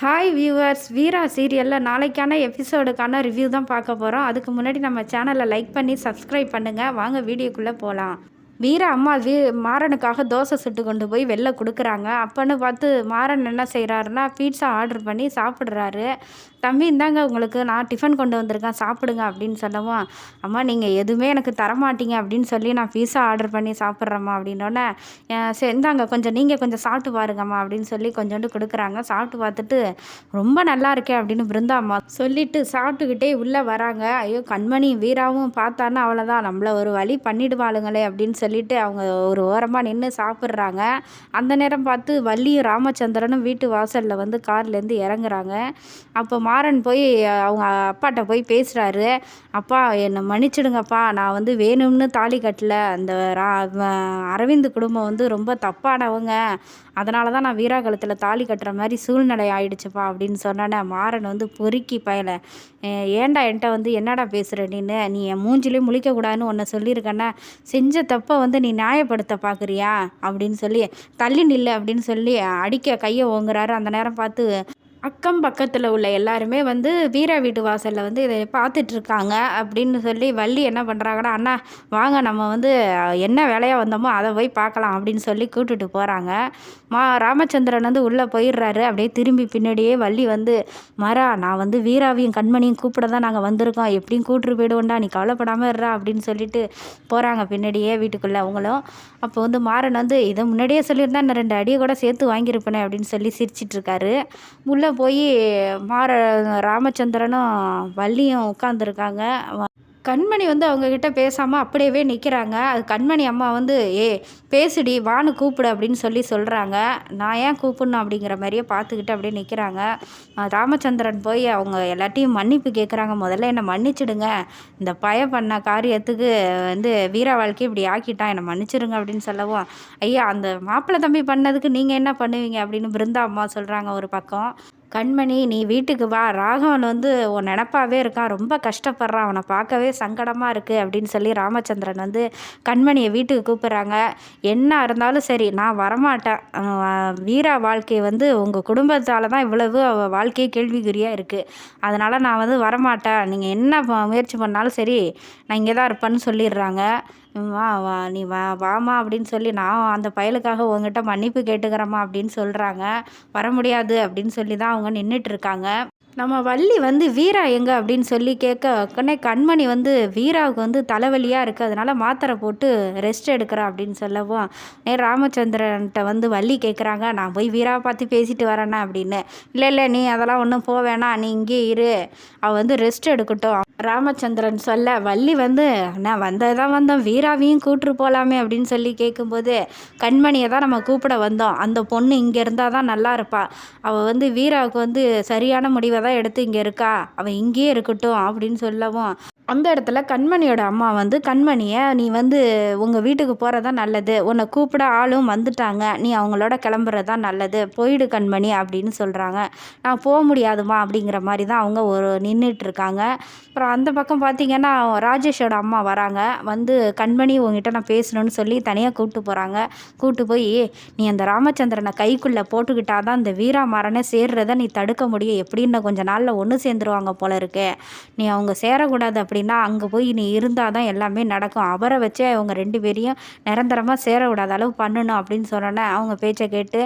Hi viewers வீரா சீரியலில் நாளைக்கான எபிசோடுக்கான review தான் பார்க்க போகிறோம் அதுக்கு முன்னாடி நம்ம சேனலை லைக் பண்ணி சப்ஸ்கிரைப் பண்ணுங்கள் வாங்க வீடியோக்குள்ளே போகலாம் வீரா அம்மா வீ மாறனுக்காக தோசை சுட்டு கொண்டு போய் வெளில கொடுக்குறாங்க. அப்போன்னு பார்த்து மாறன் என்ன செய்கிறாருன்னா பீட்சா ஆர்டர் பண்ணி சாப்பிட்றாரு. தம்பி இந்தாங்க உங்களுக்கு நான் டிஃபன் கொண்டு வந்திருக்கேன் சாப்பிடுங்க அப்படின்னு சொல்லவும் அம்மா நீங்கள் எதுவுமே எனக்கு தரமாட்டீங்க அப்படின்னு சொல்லி நான் பீஸா ஆர்டர் பண்ணி சாப்பிட்றேம்மா அப்படின்னோடனே சரி இந்தாங்க கொஞ்சம் நீங்கள் கொஞ்சம் சாப்பிட்டு பாருங்கம்மா அப்படின்னு சொல்லி கொஞ்சோண்டு கொடுக்குறாங்க. சாப்பிட்டு பார்த்துட்டு ரொம்ப நல்லா இருக்கே அப்படின்னு பிருந்தாம்மா சொல்லிட்டு சாப்பிட்டுக்கிட்டே உள்ளே வராங்க. ஐயோ கண்மணி வீராவும் பார்த்தான்னா அவ்வளோதான் நம்மளை ஒரு வழி பண்ணிடுவாளுங்களே அப்படின்னு சொல்லிட்டு அவங்க ஒரு ஓரமாக நின்று சாப்பிட்றாங்க. அந்த நேரம் பார்த்து வள்ளியும் ராமச்சந்திரனும் வீட்டு வாசலில் வந்து கார்லேருந்து இறங்குறாங்க. அப்போ மாறன் போய் அவங்க அப்பாட்ட போய் பேசுகிறாரு அப்பா என்னை மன்னிச்சிடுங்கப்பா. நான் வந்து வேணும்னு தாலி கட்டல. அந்த ரா அரவிந்த் குடும்பம் வந்து ரொம்ப தப்பானவங்க. அதனால தான் நான் வீராகலத்தில் தாலி கட்டுற மாதிரி சூழ்நிலை ஆயிடுச்சுப்பா அப்படின்னு சொன்னோன்னே மாறன் வந்து பொறுக்கி பயல. ஏன்டா என்கிட்ட வந்து என்னடா பேசுகிற நின்று நீ என் மூஞ்சிலையும் முழிக்கக்கூடாதுன்னு ஒன்று சொல்லியிருக்கேன்னா செஞ்ச தப்பை வந்து நீ நியாயப்படுத்த பார்க்குறியா அப்படின்னு சொல்லி தள்ளி நில்லு அப்படின்னு சொல்லி அடிக்க கையை ஓங்குறாரு. அந்த நேரம் பார்த்து அக்கம் பக்கத்தில் உள்ள எல்லாருமே வந்து வீரா வீட்டு வாசலில் வந்து இதை பார்த்துட்ருக்காங்க அப்படின்னு சொல்லி வள்ளி என்ன பண்ணுறாங்கன்னா அண்ணா வாங்க நம்ம வந்து என்ன வேலையாக வந்தோமோ அதை போய் பார்க்கலாம் அப்படின்னு சொல்லி கூட்டுட்டு போகிறாங்க மா ராமச்சந்திரன் வந்து உள்ளே போயிடுறாரு. அப்படியே திரும்பி பின்னாடியே வள்ளி வந்து மரா நான் வந்து வீராவையும் கண்மணியும் கூப்பிட தான் நாங்கள் வந்திருக்கோம். எப்படியும் கூப்பிட்டு போயிடுவோண்டா நீ கவலைப்படாமல் இருறா அப்படின்னு சொல்லிட்டு போகிறாங்க பின்னாடியே வீட்டுக்குள்ளே அவங்களும். அப்போ வந்து மாறன் வந்து இதை முன்னாடியே சொல்லியிருந்தா நான் ரெண்டு அடியை கூட சேர்த்து வாங்கியிருப்பேனே அப்படின்னு சொல்லி சிரிச்சிட்ருக்காரு. உள்ளே போய் மாற ராமச்சந்திரனும் வள்ளியும் உட்காந்துருக்காங்க கண்மணி வந்து அவங்கக்கிட்ட பேசாமல் அப்படியே நிற்கிறாங்க அது கண்மணி அம்மா வந்து ஏ பேசுடி வானு கூப்பிடு அப்படின்னு சொல்லி சொல்கிறாங்க நான் ஏன் கூப்பிடணும்? அப்படிங்கிற மாதிரியே பார்த்துக்கிட்டு அப்படியே நிற்கிறாங்க ராமச்சந்திரன் போய் அவங்க எல்லாத்தையும் மன்னிப்பு கேட்குறாங்க முதல்ல என்னை மன்னிச்சிடுங்க. இந்த பய பண்ண காரியத்துக்கு வந்து வீர வாழ்க்கை இப்படி ஆக்கிட்டான் என்னை மன்னிச்சிடுங்க அப்படின்னு சொல்லவும் ஐயா அந்த மாப்பிள்ளை தம்பி பண்ணதுக்கு நீங்கள் என்ன பண்ணுவீங்க? அப்படின்னு பிருந்தா அம்மா சொல்கிறாங்க ஒரு பக்கம். கண்மணி நீ வீட்டுக்கு வா. ராகவன் வந்து உன் நினப்பாவே இருக்கான். ரொம்ப கஷ்டப்படுறான். அவனை பார்க்கவே சங்கடமாக இருக்குது அப்படின்னு சொல்லி ராமச்சந்திரன் வந்து கண்மணியை வீட்டுக்கு கூப்பிட்றாங்க. என்ன இருந்தாலும் சரி நான் வரமாட்டேன். வீரா வாழ்க்கை வந்து உங்கள் குடும்பத்தால் தான் இவ்வளவு வாழ்க்கையே கேள்விக்குறியாக இருக்குது அதனால் நான் வந்து வரமாட்டேன். நீங்கள் என்ன முயற்சி பண்ணாலும் சரி நான் இங்கே தான் இருப்பேன்னு சொல்லிடுறாங்க. வா வா நீ வா வாமா அப்படின்னு சொல்லி நான் அந்த பயலுக்காக உங்ககிட்ட மன்னிப்பு கேட்டுக்கிறேம்மா அப்படின்னு சொல்கிறாங்க வர முடியாது அப்படின்னு சொல்லி தான் அவங்க நின்றுட்டு இருக்காங்க. நம்ம வள்ளி வந்து வீரா எங்கே அப்படின்னு சொல்லி கேட்க உடனே கண்மணி வந்து வீராவுக்கு வந்து தலைவலியாக இருக்குது அதனால் மாத்திரை போட்டு ரெஸ்ட் எடுக்கிறா அப்படின்னு சொல்லவும் நே ராமச்சந்திரன்கிட்ட வந்து வள்ளி கேட்குறாங்க நான் போய் வீராவை பார்த்து பேசிட்டு வரேண்ணா அப்படின்னு. இல்லை இல்லை நீ அதெல்லாம் ஒன்றும் போக வேணாம் நீ இங்கே இரு. அவள் வந்து ரெஸ்ட் எடுக்கட்டும். ராமச்சந்திரன் சொல்ல வள்ளி வந்து நான் வந்ததான் வந்தோம் வீராவையும் கூப்பிட்டு போகலாமே அப்படின்னு சொல்லி கேட்கும்போது கண்மணியை தான் நம்ம கூப்பிட வந்தோம். அந்த பொண்ணு இங்கே இருந்தால் தான் நல்லா இருப்பாள் அவள் வந்து வீராவுக்கு வந்து சரியான முடிவை தான் எடுத்து இங்கே இருக்கா? அவள் இங்கேயே இருக்கட்டும் அப்படின்னு சொல்லவும் அந்த இடத்துல கண்மணியோட அம்மா வந்து கண்மணியை நீ வந்து உங்கள் வீட்டுக்கு போகிறதா நல்லது. உன்னை கூப்பிட ஆளும் வந்துட்டாங்க. நீ அவங்களோட கிளம்புறது தான் நல்லது. போயிடு கண்மணி அப்படின்னு சொல்கிறாங்க நான் போக முடியாதுமா அப்படிங்கிற மாதிரி தான் அவங்க ஒரு நின்றுட்டுருக்காங்க அப்புறம் அந்த பக்கம் பார்த்திங்கன்னா ராஜேஷோட அம்மா வராங்க. வந்து கண்மணி உங்ககிட்ட நான் பேசணும்னு சொல்லி தனியாக கூப்பிட்டு போகிறாங்க கூப்பிட்டு போய் நீ அந்த ராமச்சந்திரனை கைக்குள்ளே போட்டுக்கிட்டாதான் இந்த வீராமரனை சேர்றதை நீ தடுக்க முடியும். எப்படின்னு கொஞ்சம் நாளில் ஒன்று சேர்ந்துருவாங்க போல இருக்கு. நீ அவங்க சேரக்கூடாது அப்படின்னா அங்கே போய் நீ இருந்தால் தான் எல்லாமே நடக்கும். அவரை வச்சே அவங்க ரெண்டு பேரையும் நிரந்தரமாக சேர விடாத அளவு பண்ணணும் அப்படின்னு சொன்னோன்னே அவங்க பேச்சை கேட்டு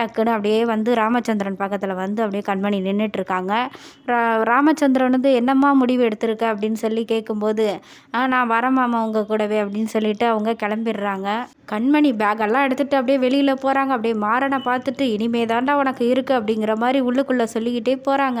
டக்குன்னு அப்படியே வந்து ராமச்சந்திரன் பக்கத்தில் வந்து அப்படியே கண்மணி நின்றுட்டுருக்காங்க ரா ராமச்சந்திரன் வந்து என்னம்மா முடிவு எடுத்திருக்க அப்படின்னு சொல்லி கேட்கும்போது நான் வரமாமா உங்கள் கூடவே அப்படின்னு சொல்லிட்டு அவங்க கிளம்பிடுறாங்க. கண்மணி பேக்கெல்லாம் எடுத்துகிட்டு அப்படியே வெளியில் போகிறாங்க அப்படியே மாறனை பார்த்துட்டு இனிமே தாண்டா உனக்கு இருக்குது அப்படிங்கிற மாதிரி உள்ளுக்குள்ளே சொல்லிக்கிட்டே போகிறாங்க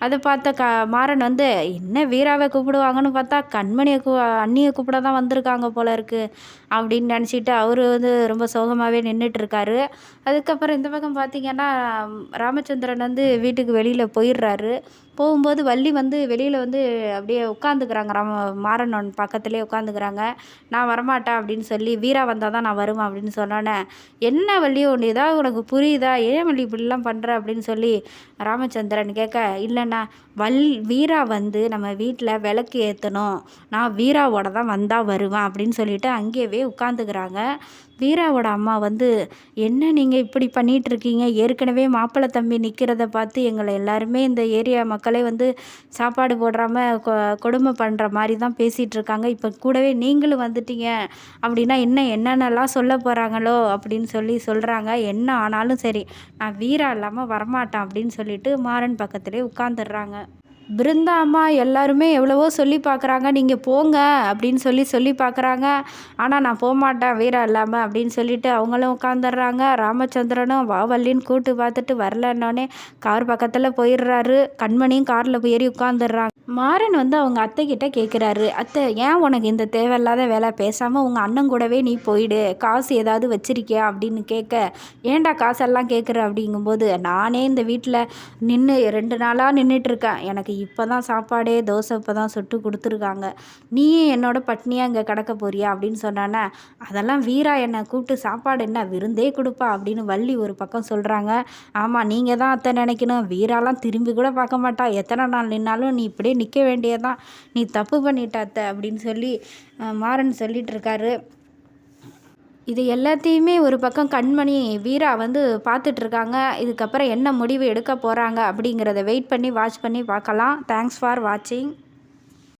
அதை பார்த்த க மாறன் வந்து என்ன வீராவை கூப்பிடுவாங்கன்னு பார்த்தா கண்மணியை கூ அண்ணியை கூப்பிட தான் வந்திருக்காங்க போல இருக்குது அப்படின்னு நினச்சிட்டு அவர் வந்து ரொம்ப சோகமாகவே நின்றுட்டுருக்காரு அதுக்கப்புறம் இந்த பக்கம் பார்த்திங்கன்னா ராமச்சந்திரன் வந்து வீட்டுக்கு வெளியில் போயிடுறாரு. போகும்போது வள்ளி வந்து வெளியில் வந்து அப்படியே உட்காந்துக்கிறாங்க. ராம மாறன் பக்கத்துலேயே உட்காந்துக்கிறாங்க. நான் வரமாட்டேன் அப்படின்னு சொல்லி வீரா வந்தால் தான் நான் வருவேன் அப்படின்னு சொன்னோன்னே என்ன வள்ளி ஒன்று ஏதாவது உனக்கு புரியுதா? ஏன் வள்ளி இப்படிலாம் பண்ணுற அப்படின்னு சொல்லி ராமச்சந்திரன் கேட்க இல்லை என்னென்னா வல் வீரா வந்து நம்ம வீட்டில் விளக்கு ஏற்றணும் நான் வீராவோட தான் வந்தால் வருவேன் அப்படின்னு சொல்லிட்டு அங்கேயே உட்காந்துக்கிறாங்க. வீராவோட அம்மா வந்து என்ன நீங்கள் இப்படி பண்ணிகிட்ருக்கீங்க இருக்கீங்க ஏற்கனவே மாப்பிள்ளை தம்பி நிற்கிறத பார்த்து எங்களை எல்லாருமே இந்த ஏரியா மக்களே வந்து சாப்பாடு போடுறாமல் கொ கொடுமை பண்ணுற மாதிரி தான் பேசிகிட்டு இருக்காங்க இப்போ கூடவே நீங்களும் வந்துட்டீங்க. அப்படின்னா இன்னும் என்னென்னலாம் சொல்ல போகிறாங்களோ அப்படின்னு சொல்லி சொல்கிறாங்க என்ன ஆனாலும் சரி நான் வீரா இல்லாமல் வரமாட்டேன் அப்படின்னு சொல்லிட்டு மாறன் பக்கத்துலேயே உட்காந்துடுறாங்க பிருந்தா அம்மா எல்லாருமே எவ்வளவோ சொல்லி பார்க்குறாங்க நீங்கள் போங்க அப்படின்னு சொல்லி சொல்லி பார்க்குறாங்க ஆனால் நான் போகமாட்டேன் வீரா இல்லாமல் அப்படின்னு சொல்லிட்டு அவங்களும் உட்காந்துடுறாங்க ராமச்சந்திரனும் வாவல்லின்னு கூட்டு பார்த்துட்டு வரலன்னொடனே கார் பக்கத்தில் போயிடுறாரு. கண்மணியும் காரில் ஏறி உட்காந்துடுறாங்க மாறன் வந்து அவங்க அத்தை கிட்ட கேட்குறாரு அத்தை ஏன் உனக்கு இந்த தேவையில்லாத வேலை? பேசாமல் உங்கள் அண்ணன் கூடவே நீ போயிடு. காசு ஏதாவது வச்சிருக்கியா? அப்படின்னு கேட்க ஏன்டா காசெல்லாம் கேட்குற அப்படிங்கும்போது நானே இந்த வீட்டில் நின்று ரெண்டு நாளாக நின்றுட்டுருக்கேன் எனக்கு இப்போ தான் சாப்பாடே தோசை இப்போ தான் சுட்டு கொடுத்துருக்காங்க. நீயும் என்னோட பட்னியாக இங்கே கிடக்க போறியா? அப்படின்னு சொன்னானே அதெல்லாம் வீரா என்னை கூப்பிட்டு சாப்பாடு என்ன விருந்தே கொடுப்பா? அப்படின்னு வள்ளி ஒரு பக்கம் சொல்கிறாங்க ஆமாம் நீங்கள் தான் அத்தை நினைக்கணும். வீராலாம் திரும்பி கூட பார்க்க மாட்டா. எத்தனை நாள் நின்னாலும் நீ இப்படியே நிற்க வேண்டியதான் நீ தப்பு பண்ணிட்டாத்த அப்படின்னு சொல்லி மாறன் சொல்லிட்டு இருக்காரு இது எல்லாத்தையுமே ஒரு பக்கம் கண்மணி வீரா வந்து பார்த்துட்ருக்காங்க இதுக்கப்புறம் என்ன முடிவு எடுக்க போகிறாங்க அப்படிங்கிறத வெயிட் பண்ணி வாட்ச் பண்ணி பார்க்கலாம். தேங்க்ஸ் ஃபார் வாட்சிங்